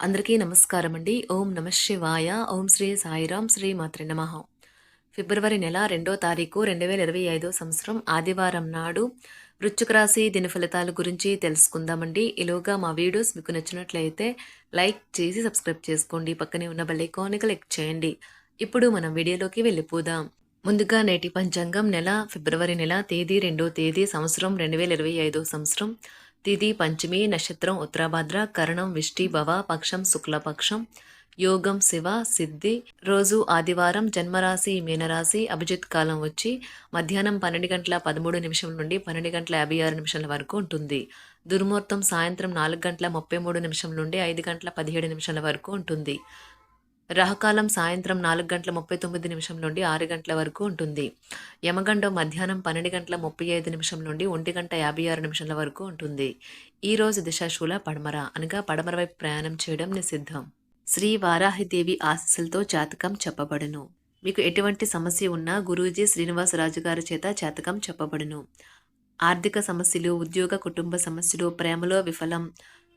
అందరికీ నమస్కారం అండి ఓం నమ శివాయ. ఓం శ్రీ సాయిరాం శ్రీ మాత్రి నమ. ఫిబ్రవరి నెల రెండో తారీఖు రెండు వేల ఇరవై ఐదో సంవత్సరం ఆదివారం నాడు వృచ్చుక రాశి దిన ఫలితాల గురించి తెలుసుకుందామండి. ఇలోగా మా వీడియోస్ మీకు నచ్చినట్లయితే లైక్ చేసి సబ్స్క్రైబ్ చేసుకోండి. పక్కనే ఉన్న బెల్ క్లిక్ చేయండి. ఇప్పుడు మనం వీడియోలోకి వెళ్ళిపోదాం. ముందుగా నేటి పంచాంగం నెల ఫిబ్రవరి నెల తేదీ రెండో తేదీ సంవత్సరం రెండు వేల ఇరవై ఐదో సంవత్సరం. తిథి పంచమి నక్షత్రం ఉత్తరాభద్ర కరణం విష్టి భవ పక్షం శుక్లపక్షం యోగం శివ సిద్ధి. రోజు ఆదివారం జన్మరాశి మీనరాశి అభిజిత్ కాలం వచ్చి మధ్యాహ్నం పన్నెండు గంటల పదమూడు నిమిషం నుండి పన్నెండు గంటల యాభై ఆరు నిమిషాల వరకు ఉంటుంది. దుర్ముహూర్తం సాయంత్రం నాలుగు గంటల ముప్పై మూడు నిమిషం నుండి ఐదు గంటల పదిహేడు నిమిషాల వరకు ఉంటుంది. రాహకాలం సాయంత్రం నాలుగు గంటల ముప్పై తొమ్మిది నిమిషం నుండి ఆరు గంటల వరకు ఉంటుంది. యమగండం మధ్యాహ్నం పన్నెండు గంటల ముప్పై ఐదు నిమిషం నుండి ఒంటి గంట యాభై ఆరు నిమిషాల వరకు ఉంటుంది. ఈ రోజు దిశాశూల పడమర అనగా పడమర వైపు ప్రయాణం చేయడం నిషిద్ధం. శ్రీ వారాహిదేవి ఆశీస్సులతో జాతకం చెప్పబడును. మీకు ఎటువంటి సమస్య ఉన్నా గురూజీ శ్రీనివాసరాజు గారి చేత జాతకం చెప్పబడును. ఆర్థిక సమస్యలు ఉద్యోగ కుటుంబ సమస్యలు ప్రేమలో విఫలం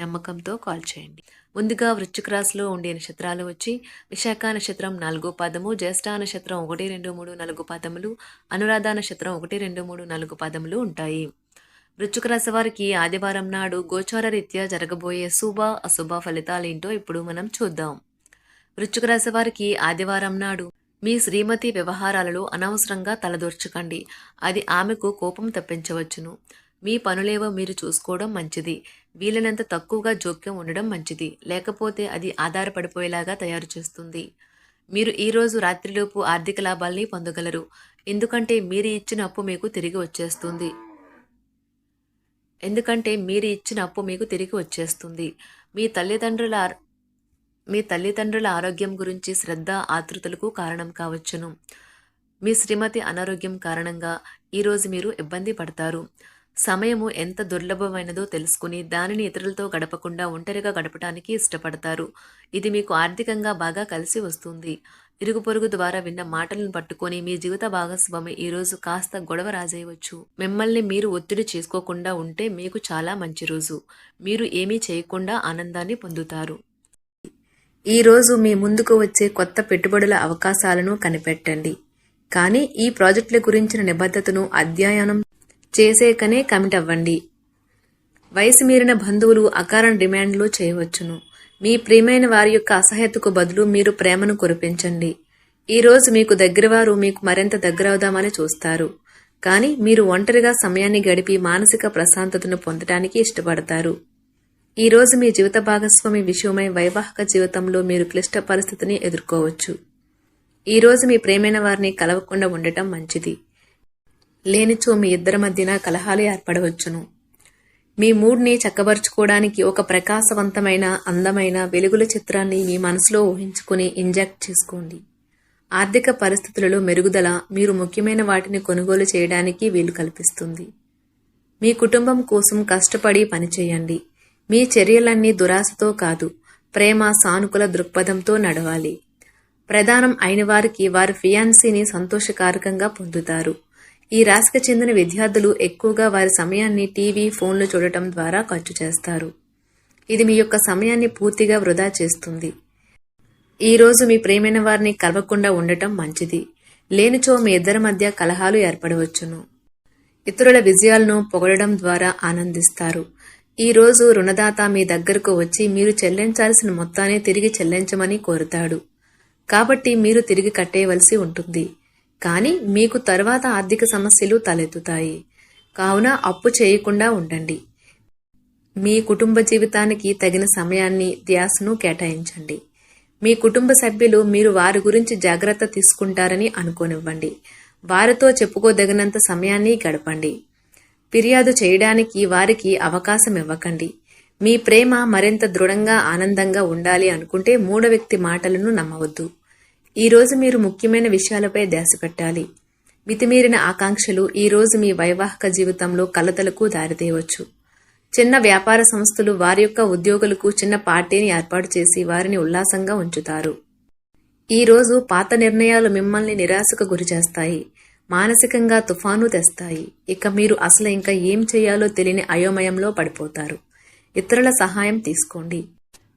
నమ్మకంతో కాల్ చేయండి. ముందుగా వృశ్చిక రాశిలో ఉండే నక్షత్రాలు వచ్చి విశాఖ నక్షత్రం నాలుగో పాదము జ్యేష్ఠ నక్షత్రం ఒకటి రెండు మూడు నాలుగు పాదములు అనురాధ నక్షత్రం ఒకటి రెండు మూడు నాలుగు పాదములు ఉంటాయి. వృశ్చిక రాశి వారికి ఆదివారం నాడు గోచార రీత్యా జరగబోయే శుభ అశుభ ఫలితాలేంటో ఇప్పుడు మనం చూద్దాం. వృశ్చిక రాశి వారికి ఆదివారం నాడు మీ శ్రీమతి వ్యవహారాలలో అనవసరంగా తలదూర్చకండి. అది ఆమెకు కోపం తప్పించవచ్చును. మీ పనులేవో మీరు చూసుకోవడం మంచిది. వీలైనంత తక్కువగా జోక్యం ఉండడం మంచిది. లేకపోతే అది ఆధారపడిపోయేలాగా తయారు చేస్తుంది. మీరు ఈరోజు రాత్రిలోపు ఆర్థిక లాభాల్ని పొందగలరు. ఎందుకంటే మీరు ఇచ్చిన అప్పు మీకు తిరిగి వచ్చేస్తుంది. ఎందుకంటే మీరు ఇచ్చిన అప్పు మీకు తిరిగి వచ్చేస్తుంది. మీ తల్లిదండ్రుల మీ తల్లిదండ్రుల ఆరోగ్యం గురించి శ్రద్ధ ఆతృతలకు కారణం కావచ్చును. మీ శ్రీమతి అనారోగ్యం కారణంగా ఈరోజు మీరు ఇబ్బంది పడతారు. సమయము ఎంత దుర్లభమైనదో తెలుసుకుని దానిని ఇతరులతో గడపకుండా ఒంటరిగా గడపటానికి ఇష్టపడతారు. ఇది మీకు ఆర్థికంగా బాగా కలిసి వస్తుంది. ఇరుగు పొరుగు ద్వారా విన్న మాటలను పట్టుకొని మీ జీవిత భాగస్వామి ఈరోజు కాస్త గొడవ రాజేయవచ్చు. మిమ్మల్ని మీరు ఒత్తిడి చేసుకోకుండా ఉంటే మీకు చాలా మంచి రోజు. మీరు ఏమీ చేయకుండా ఆనందాన్ని పొందుతారు. ఈ రోజు మీ ముందుకు వచ్చే కొత్త పెట్టుబడుల అవకాశాలను కనిపెట్టండి. కానీ ఈ ప్రాజెక్టుల గురించిన నిబద్ధతను అధ్యయనం చేసేకనే కమిట్ అవ్వండి. వయసు మీరిన బంధువులు అకారణ డిమాండ్లు చేయవచ్చును. మీ ప్రియమైన వారి యొక్క అసహ్యతకు బదులు మీరు ప్రేమను కురిపించండి. ఈ రోజు మీకు దగ్గరవారు మీకు మరింత దగ్గరవుదామని చూస్తారు. కానీ మీరు ఒంటరిగా సమయాన్ని గడిపి మానసిక ప్రశాంతతను పొందటానికి ఇష్టపడతారు. ఈరోజు మీ జీవిత భాగస్వామి విషయమై వైవాహిక జీవితంలో మీరు క్లిష్ట పరిస్థితిని ఎదుర్కోవచ్చు. ఈ రోజు మీ ప్రేమైన వారిని కలవకుండా ఉండటం మంచిది. లేనిచో మీ ఇద్దరి మధ్యన కలహాలు ఏర్పడవచ్చును. మీ మూడ్ని చక్కబరుచుకోవడానికి ఒక ప్రకాశవంతమైన అందమైన వెలుగుల చిత్రాన్ని మీ మనసులో ఊహించుకుని ఇంజెక్ట్ చేసుకోండి. ఆర్థిక పరిస్థితులలో మెరుగుదల మీరు ముఖ్యమైన వాటిని కొనుగోలు చేయడానికి వీలు కల్పిస్తుంది. మీ కుటుంబం కోసం కష్టపడి పనిచేయండి. మీ చర్యలన్నీ దురాశతో కాదు ప్రేమ సానుకూల దృక్పథంతో నడవాలి. ప్రధానం అయిన వారికి వారి ఫియాన్సీని సంతోషకారకంగా పొందుతారు. ఈ రాశికి చెందిన విద్యార్థులు ఎక్కువగా వారి సమయాన్ని టీవీ ఫోన్లు చూడటం ద్వారా ఖర్చు చేస్తారు. ఇది మీ యొక్క సమయాన్ని పూర్తిగా వృధా చేస్తుంది. ఈ రోజు మీ ప్రేమైన వారిని కలవకుండా ఉండటం మంచిది. లేనిచో మీ ఇద్దరి మధ్య కలహాలు ఏర్పడవచ్చును. ఇతరుల విజయాలను పొగడడం ద్వారా ఆనందిస్తారు. ఈ రోజు రుణదాత మీ దగ్గరకు వచ్చి మీరు చెల్లించాల్సిన మొత్తాన్ని తిరిగి చెల్లించమని కోరుతాడు. కాబట్టి మీరు తిరిగి కట్టేయవలసి ఉంటుంది. కానీ మీకు తర్వాత ఆర్థిక సమస్యలు తలెత్తుతాయి. కావున అప్పు చేయకుండా ఉండండి. మీ కుటుంబ జీవితానికి తగిన సమయాన్ని ధ్యాసను కేటాయించండి. మీ కుటుంబ సభ్యులు మీరు వారి గురించి జాగ్రత్త తీసుకుంటారని అనుకోనివ్వండి. వారితో చెప్పుకోదగినంత సమయాన్ని గడపండి. ఫిర్యాదు చేయడానికి వారికి అవకాశం ఇవ్వకండి. మీ ప్రేమ మరింత దృఢంగా ఆనందంగా ఉండాలి అనుకుంటే మూడో వ్యక్తి మాటలను నమ్మవద్దు. ఈరోజు మీరు ముఖ్యమైన విషయాలపై ధ్యాస పెట్టాలి. మితిమీరిన ఆకాంక్షలు ఈరోజు మీ వైవాహిక జీవితంలో కలతలకు దారితీయవచ్చు. చిన్న వ్యాపార సంస్థలు వారి యొక్క ఉద్యోగులకు చిన్న పార్టీని ఏర్పాటు చేసి వారిని ఉల్లాసంగా ఉంచుతారు. ఈరోజు పాత నిర్ణయాలు మిమ్మల్ని నిరాశకు గురిచేస్తాయి మానసికంగా తుఫాను తెస్తాయి. ఇక మీరు అసలు ఇంకా ఏం చేయాలో తెలియని అయోమయంలో పడిపోతారు. ఇతరుల సహాయం తీసుకోండి.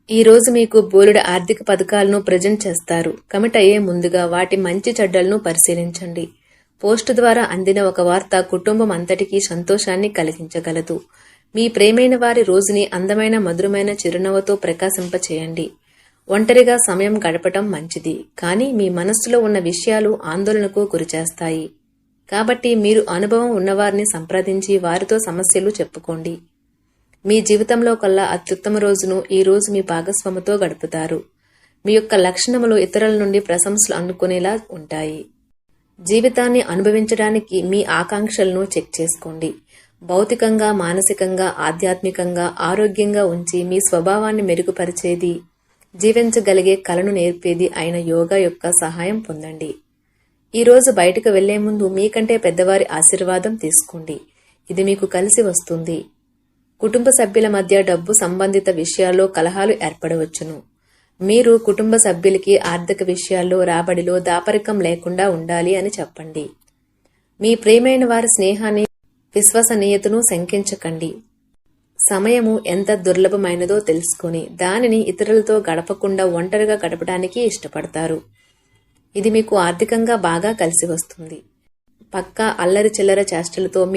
ఈ రోజు మీకు బోలెడు ఆర్థిక పథకాలను ప్రజెంట్ చేస్తారు. కమిట్ అయ్యే ముందుగా వాటి మంచి చెడ్డలను పరిశీలించండి. పోస్టు ద్వారా అందిన ఒక వార్త కుటుంబం అంతటికీ సంతోషాన్ని కలిగించగలదు. మీ ప్రేమైన వారి రోజుని అందమైన మధురమైన చిరునవ్వుతో ప్రకాశింపచేయండి. ఒంటరిగా సమయం గడపటం మంచిది. కానీ మీ మనస్సులో ఉన్న విషయాలు ఆందోళనకు గురిచేస్తాయి. కాబట్టి మీరు అనుభవం ఉన్నవారిని సంప్రదించి వారితో సమస్యలు చెప్పుకోండి. మీ జీవితంలో కల్లా అత్యుత్తమ రోజును ఈ రోజు మీ భాగస్వామితో గడుపుతారు. మీ యొక్క లక్షణములు ఇతరుల నుండి ప్రశంసలు అందుకునేలా ఉంటాయి. జీవితాన్ని అనుభవించడానికి మీ ఆకాంక్షలను చెక్ చేసుకోండి. భౌతికంగా మానసికంగా ఆధ్యాత్మికంగా ఆరోగ్యంగా ఉంచి మీ స్వభావాన్ని మెరుగుపరిచేది జీవించగలిగే కళను నేర్పేది అయిన యోగా యొక్క సహాయం పొందండి. ఈరోజు బయటకు వెళ్ళే ముందు మీకంటే పెద్దవారి ఆశీర్వాదం తీసుకోండి. ఇది మీకు కలిసి వస్తుంది. కుటుంబ సభ్యుల మధ్య డబ్బు సంబంధిత విషయాల్లో కలహాలు ఏర్పడవచ్చును. మీరు కుటుంబ సభ్యులకి ఆర్థిక విషయాల్లో రాబడిలో దాపరికం లేకుండా ఉండాలి అని చెప్పండి. మీ ప్రేమైన వారి స్నేహాన్ని విశ్వసనీయతను శంకించకండి. సమయము ఎంత దుర్లభమైనదో తెలుసుకొని దానిని ఇతరులతో గడపకుండా ఒంటరిగా గడపడానికి ఇష్టపడతారు. ఇది మీకు ఆర్థికంగా బాగా కలిసి వస్తుంది. పక్కా అల్లరి చిల్లర చేష్టలతో మీ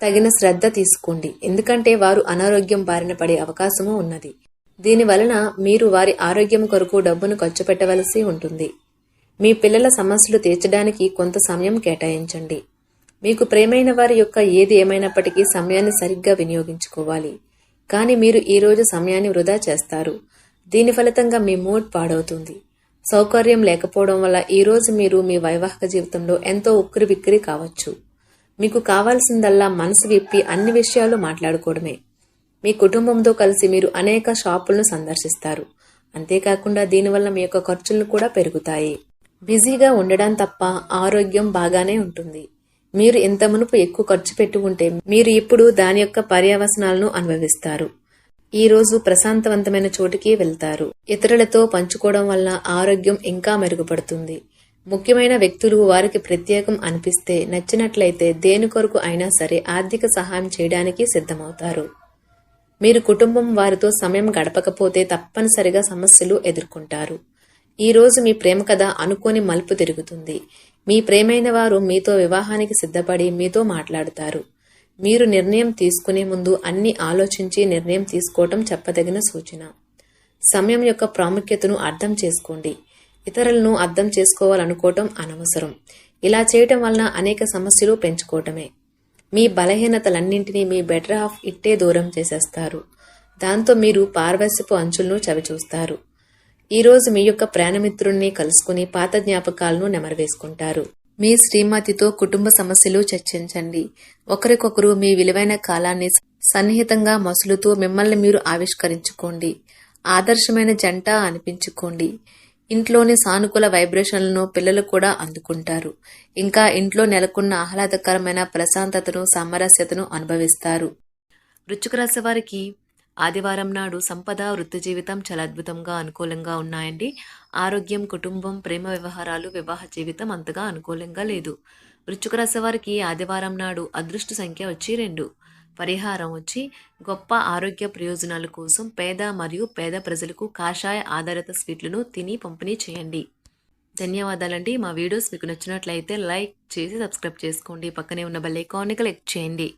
తగిన శ్రద్ధ తీసుకోండి. ఎందుకంటే వారు అనారోగ్యం బారిన పడే అవకాశము ఉన్నది. దీని వలన మీరు వారి ఆరోగ్యం కొరకు డబ్బును ఖర్చు పెట్టవలసి ఉంటుంది. మీ పిల్లల సమస్యలు తీర్చడానికి కొంత సమయం కేటాయించండి. మీకు ప్రేమైన వారి యొక్క ఏది ఏమైనప్పటికీ సమయాన్ని సరిగ్గా వినియోగించుకోవాలి. కానీ మీరు ఈరోజు సమయాన్ని వృధా చేస్తారు. దీని ఫలితంగా మీ మూడ్ పాడవుతుంది. సౌకర్యం లేకపోవడం వల్ల ఈరోజు మీరు మీ వైవాహిక జీవితంలో ఎంతో ఉక్కిరి బిక్కిరి కావచ్చు. మీకు కావాల్సిందల్లా మనసు విప్పి అన్ని విషయాలు మాట్లాడుకోవడమే. మీ కుటుంబంతో కలిసి మీరు అనేక షాపులను సందర్శిస్తారు. అంతేకాకుండా దీనివల్ల మీ యొక్క ఖర్చులు కూడా పెరుగుతాయి. బిజీగా ఉండడం తప్ప ఆరోగ్యం బాగానే ఉంటుంది. మీరు ఇంత మునుపు ఎక్కువ ఖర్చు పెట్టి ఉంటే మీరు ఇప్పుడు దాని యొక్క పర్యవసనాలను అనుభవిస్తారు. ఈ రోజు ప్రశాంతవంతమైన చోటికి వెళ్తారు. ఇతరులతో పంచుకోవడం వల్ల ఆరోగ్యం ఇంకా మెరుగుపడుతుంది. ముఖ్యమైన వ్యక్తులు వారికి ప్రత్యేకం అనిపిస్తే నచ్చినట్లయితే దేని కొరకు అయినా సరే ఆర్థిక సహాయం చేయడానికి సిద్ధమవుతారు. మీరు కుటుంబం వారితో సమయం గడపకపోతే తప్పనిసరిగా సమస్యలు ఎదుర్కొంటారు. ఈరోజు మీ ప్రేమ కథ అనుకోని మలుపు తిరుగుతుంది. మీ ప్రేమైన వారు మీతో వివాహానికి సిద్ధపడి మీతో మాట్లాడుతారు. మీరు నిర్ణయం తీసుకునే ముందు అన్ని ఆలోచించి నిర్ణయం తీసుకోవటం చెప్పదగిన సూచన. సమయం యొక్క ప్రాముఖ్యతను అర్థం చేసుకోండి. ఇతరులను అర్థం చేసుకోవాలనుకోవటం అనవసరం. ఇలా చేయటం వలన అనేక సమస్యలు పెంచుకోవటమే. మీ బలహీనతలన్నింటినీ మీ బెటర్ హాఫ్ ఇట్టే దూరం చేసేస్తారు. దాంతో మీరు పార్వశ్యపు అంచులను చవిచూస్తారు. ఈరోజు మీ యొక్క ప్రాణమిత్రుణ్ణి కలుసుకుని పాత జ్ఞాపకాలను నెమరవేసుకుంటారు. మీ శ్రీమతితో కుటుంబ సమస్యలు చర్చించండి. ఒకరికొకరు మీ విలువైన కాలాన్ని సన్నిహితంగా మసులుతూ మిమ్మల్ని మీరు ఆవిష్కరించుకోండి. ఆదర్శమైన జంట అనిపించుకోండి. ఇంట్లోని సానుకూల వైబ్రేషన్లను పిల్లలు కూడా అందుకుంటారు. ఇంకా ఇంట్లో నెలకొన్న ఆహ్లాదకరమైన ప్రశాంతతను సామరస్యతను అనుభవిస్తారు. వృశ్చిక రాశి వారికి ఆదివారం నాడు సంపద వృత్తి జీవితం చాలా అద్భుతంగా అనుకూలంగా ఉన్నాయండి. ఆరోగ్యం కుటుంబం ప్రేమ వ్యవహారాలు వివాహ జీవితం అంతగా అనుకూలంగా లేదు. వృశ్చిక రాశి వారికి ఆదివారం నాడు అదృష్ట సంఖ్య వచ్చి రెండు. పరిహారం వచ్చి గొప్ప ఆరోగ్య ప్రయోజనాల కోసం పేద మరియు పేద ప్రజలకు కాషాయ ఆధారిత స్వీట్లను తిని పంపిణీ చేయండి. ధన్యవాదాలండి. మా వీడియోస్ మీకు నచ్చినట్లయితే లైక్ చేసి సబ్స్క్రైబ్ చేసుకోండి. పక్కనే ఉన్న బెల్ ఐకాన్ని క్లిక్ చేయండి.